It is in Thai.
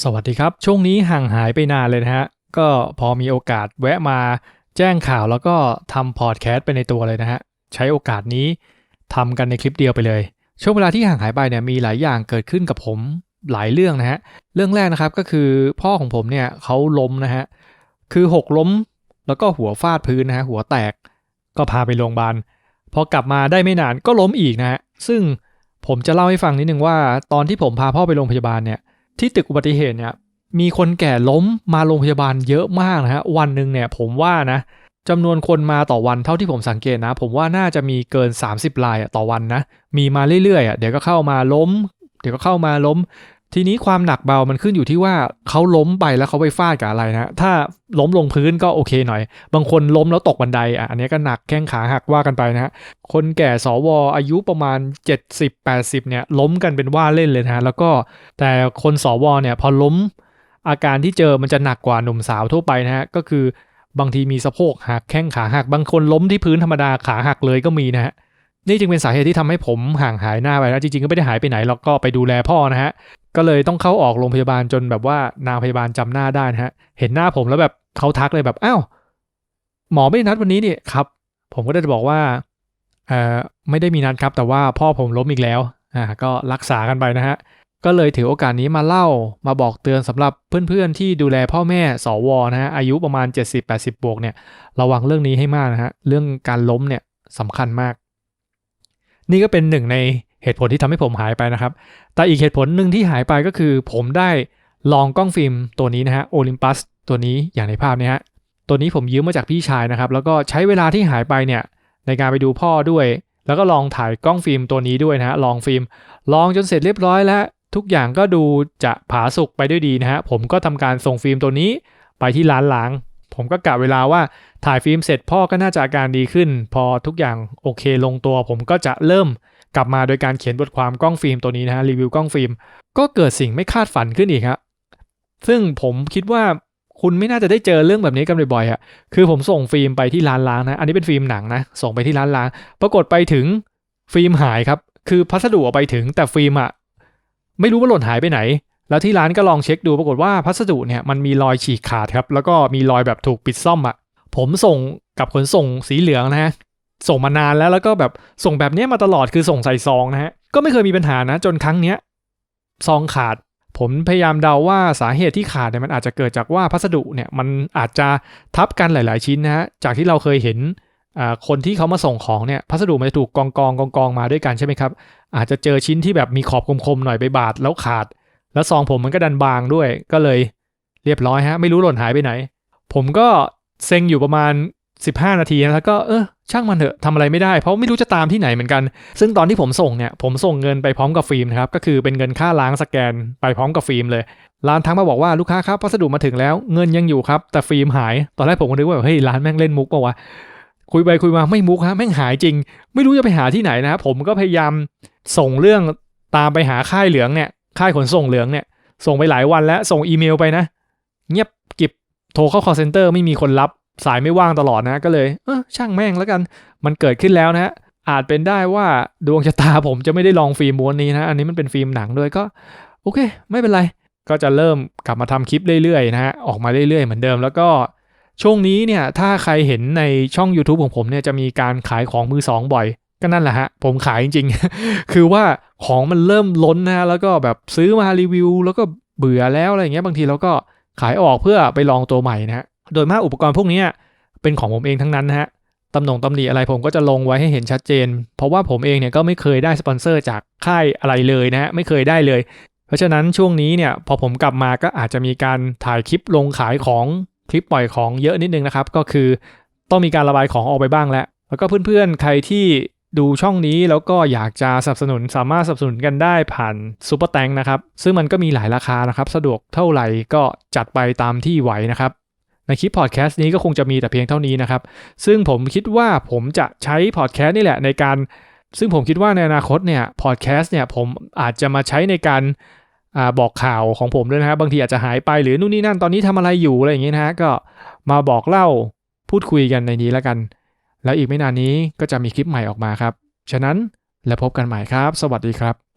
สวัสดีครับ ช่วงนี้ห่างหายไปนานเลยนะฮะ ก็พอมีโอกาสแวะมาแจ้งข่าวแล้วก็ทำพอดแคสต์ไปในตัวเลยนะฮะ ใช้โอกาสนี้ทำกันในคลิปเดียวไปเลย ช่วงเวลาที่ห่างหายไปเนี่ยมีหลายอย่างเกิดขึ้นกับผมหลายเรื่องนะฮะ เรื่องแรกนะครับก็คือพ่อของผมเนี่ยเขาล้มนะฮะ คือหกล้มแล้วก็หัวฟาดพื้นนะฮะหัวแตกก็พาไปโรงพยาบาลพอกลับมาได้ไม่นานก็ล้มอีกนะฮะซึ่งผมจะเล่าให้ฟังนิดนึงว่า ตอนที่ผมพาพ่อไปโรงพยาบาลเนี่ย ที่ตึกอุบัติเหตุเนี่ยมีคนแก่ล้มมาโรงพยาบาลเยอะมากนะฮะวันหนึ่งเนี่ยผมว่านะจำนวนคนมาต่อวันเท่าที่ผมสังเกตนะ ผมว่าน่าจะมีเกิน 30รายอะต่อวันนะ มีมาเรื่อยๆอะเดี๋ยวก็เข้ามาล้ม เดี๋ยวก็เข้ามาล้ม ทีนี้ความหนักเบามันขึ้นอยู่ที่ว่าเขาล้มไปแล้วเขาไปฟาดกับอะไรนะ ถ้าล้มลงพื้นก็โอเคหน่อย บางคนล้มแล้วตกบันไดอะอันนี้ก็หนักแข้งขาหักว่ากันไปนะฮะ คนแก่สวอายุประมาณ 70-80 เนี่ยล้มกันเป็นว่าเล่นเลยนะฮะแล้วก็แต่คนสวเนี่ยพอล้มอาการที่เจอมันจะหนักกว่าหนุ่มสาวทั่วไปนะฮะ ก็คือบางทีมีสะโพกหักแข้งขาหัก บางคนล้มที่พื้นธรรมดาขาหักเลยก็มีนะฮะ นี่จึงเป็นสาเหตุที่ทำให้ผมห่างหายหน้าไปนะจริงๆก็ไม่ได้หายไปไหนหรอกก็ไปดูแลพ่อนะฮะก็เลยต้องเข้าออกโรงพยาบาลจนแบบว่านางพยาบาลจำหน้าได้นะฮะ เห็นหน้าผมแล้วแบบเขาทักเลยแบบอ้าวหมอไม่ได้นัดวันนี้นี่ครับ ผมก็ได้จะบอกว่าเอ่อไม่ได้มีนัดครับ แต่ว่าพ่อผมล้มอีกแล้วอ่าก็รักษากันไปนะฮะก็เลยถือโอกาสนี้มาเล่ามาบอกเตือนสำหรับเพื่อนๆ ที่ดูแลพ่อแม่สวนะฮะอายุประมาณ 70-80 บวกเนี่ย ระวังเรื่องนี้ให้มากนะฮะเรื่องการล้มเนี่ยสำคัญมาก นี่ก็เป็นหนึ่งในเหตุผลที่ทำให้ผมหายไปนะครับ แต่อีกเหตุผลหนึ่งที่หายไปก็คือผมได้ลองกล้องฟิล์มตัวนี้นะฮะโอลิมปัสตัวนี้อย่างในภาพนี้ฮะตัวนี้ผมยืมมาจากพี่ชายนะครับ แล้วก็ใช้เวลาที่หายไปเนี่ยในการไปดูพ่อด้วย แล้วก็ลองถ่ายกล้องฟิล์มตัวนี้ด้วยนะฮะลองฟิล์ม ลองจนเสร็จเรียบร้อยแล้ว ทุกอย่างก็ดูจะผาสุกไปด้วยดีนะฮะผมก็ทำการส่งฟิล์มตัวนี้ไปที่ร้านล้าง ผมก็กะเวลาว่าถ่ายฟิล์มเสร็จพ่อก็น่าจะอาการดีขึ้น พอทุกอย่างโอเคลงตัว ผมก็จะเริ่มกลับมาโดยการเขียนบทความกล้องฟิล์มตัวนี้นะฮะรีวิวกล้องฟิล์มก็เกิดสิ่งไม่คาดฝันขึ้นอีกครับซึ่งผมคิดว่าคุณไม่น่าจะได้เจอเรื่องแบบนี้กันบ่อยๆอะ คือผมส่งฟิล์มไปที่ร้านล้างนะ อันนี้เป็นฟิล์มหนังนะ ส่งไปที่ร้านล้าง ปรากฏไปถึงฟิล์มหายครับ คือพัสดุเอาไปถึงแต่ฟิล์มอะไม่รู้ว่าหล่นหายไปไหน แล้วที่ร้านก็ลองเช็คดูปรากฏว่าพัสดุเนี่ยมันมีรอยฉีกขาดครับ แล้วก็มีรอยแบบถูกปิดซ่อมอะ ผมส่งกับขนส่งสีเหลืองนะฮะ ส่งมานานแล้วแล้วก็แบบส่งแบบนี้มาตลอดคือส่งใส่ซองนะฮะ ก็ไม่เคยมีปัญหานะ จนครั้งเนี้ยซองขาด ผมพยายามเดาว่าสาเหตุที่ขาดเนี่ยมันอาจจะเกิดจากว่าพัสดุเนี่ยมันอาจจะทับกันหลาย ๆ ชิ้นนะฮะ จากที่เราเคยเห็นคนที่เขามาส่งของเนี่ยพัสดุมันจะถูกกองกองกองกองมาด้วยกันใช่ไหมครับ อาจจะเจอชิ้นที่แบบมีขอบคมๆหน่อยไปบาดแล้วขาด แล้วซองผมมันก็ดันบางด้วย ก็เลยเรียบร้อยฮะ ไม่รู้หล่นหายไปไหน ผมก็เซ็งอยู่ประมาณ 15 นาทีนะแล้วก็เออช่างมันเถอะทำอะไรไม่ได้ เพราะไม่รู้จะตามที่ไหนเหมือนกัน ซึ่งตอนที่ผมส่งเนี่ยผมส่งเงินไปพร้อมกับฟิล์มนะครับก็คือเป็นเงินค่าล้างสแกนไปพร้อมกับฟิล์มเลยร้านทักมาบอกว่าลูกค้าครับพัสดุมาถึงแล้วเงินยังอยู่ครับ แต่ฟิล์มหาย ตอนแรกผมก็นึกว่าเฮ้ยร้านแม่งเล่นมุกป่าวะคุยไปคุยมาไม่มุกฮะแม่งหายจริง ไม่รู้จะไปหาที่ไหนนะครับผมก็พยายามส่งเรื่องตามไปหาค่ายเหลืองเนี่ย ค่ายขนส่งเหลืองเนี่ย ส่งไปหลายวันแล้วส่งอีเมลไปนะ เงียบกิบโทรเข้า call center ไม่มีคนรับสายไม่ว่างตลอดนะก็เลย เออช่างแม่งแล้วกัน มันเกิดขึ้นแล้วนะฮะอาจเป็นได้ว่าดวงชะตาผมจะไม่ได้ลองฟิล์มม้วนนี้นะ อันนี้มันเป็นฟิล์มหนังด้วยก็ โอเค ไม่เป็นไร ก็จะเริ่มกลับมาทำคลิปเรื่อยๆนะฮะออกมาเรื่อยๆเหมือนเดิมแล้วก็ช่วงนี้เนี่ยถ้าใครเห็นในช่อง YouTube ของผมเนี่ยจะมีการขายของมือสองบ่อย ก็นั่นแหละฮะ ผมขายจริงๆ คือว่าของมันเริ่มล้นนะฮะแล้วก็แบบซื้อมารีวิว แล้วก็เบื่อแล้วอะไรอย่างเงี้ยบางทีเราก็ขายออกเพื่อไปลองตัวใหม่นะฮะโดยมากอุปกรณ์พวกนี้เป็นของผมเองทั้งนั้นนะฮะตำหนงตำหนิอะไรผมก็จะลงไว้ให้เห็นชัดเจน เพราะว่าผมเองเนี่ยก็ไม่เคยได้สปอนเซอร์จากค่ายอะไรเลยนะฮะไม่เคยได้เลย เพราะฉะนั้นช่วงนี้เนี่ยพอผมกลับมาก็อาจจะมีการถ่ายคลิปลงขายของคลิปปล่อยของเยอะนิดนึงนะครับ ก็คือต้องมีการระบายของออกไปบ้างแล้วแล้วก็เพื่อนๆใครที่ ดูช่องนี้แล้วก็อยากจะสนับสนุนสามารถสนับสนุนกันได้ผ่านซูเปอร์แตงนะครับ ซึ่งมันก็มีหลายราคานะครับ สะดวกเท่าไหร่ก็จัดไปตามที่ไหวนะครับ ในคลิปพอดแคสต์นี้ก็คงจะมีแต่เพียงเท่านี้นะครับ ซึ่งผมคิดว่าผมจะใช้พอดแคสต์นี่แหละในการ ซึ่งผมคิดว่าในอนาคตเนี่ยพอดแคสต์เนี่ยผมอาจจะมาใช้ในการอบอกข่าวของผมด้วยนะครับบางทีอาจจะหายไปหรือนู่นนี่นั่นตอนนี้ทำอะไรอยู่อะไรอย่างเงี้ยนะฮะก็มาบอกเล่าพูดคุยกันในนี้แล้วกัน แล้วอีกไม่นานนี้ก็จะมีคลิปใหม่ออกมาครับ ฉะนั้นแล้วพบกันใหม่ครับ สวัสดีครับ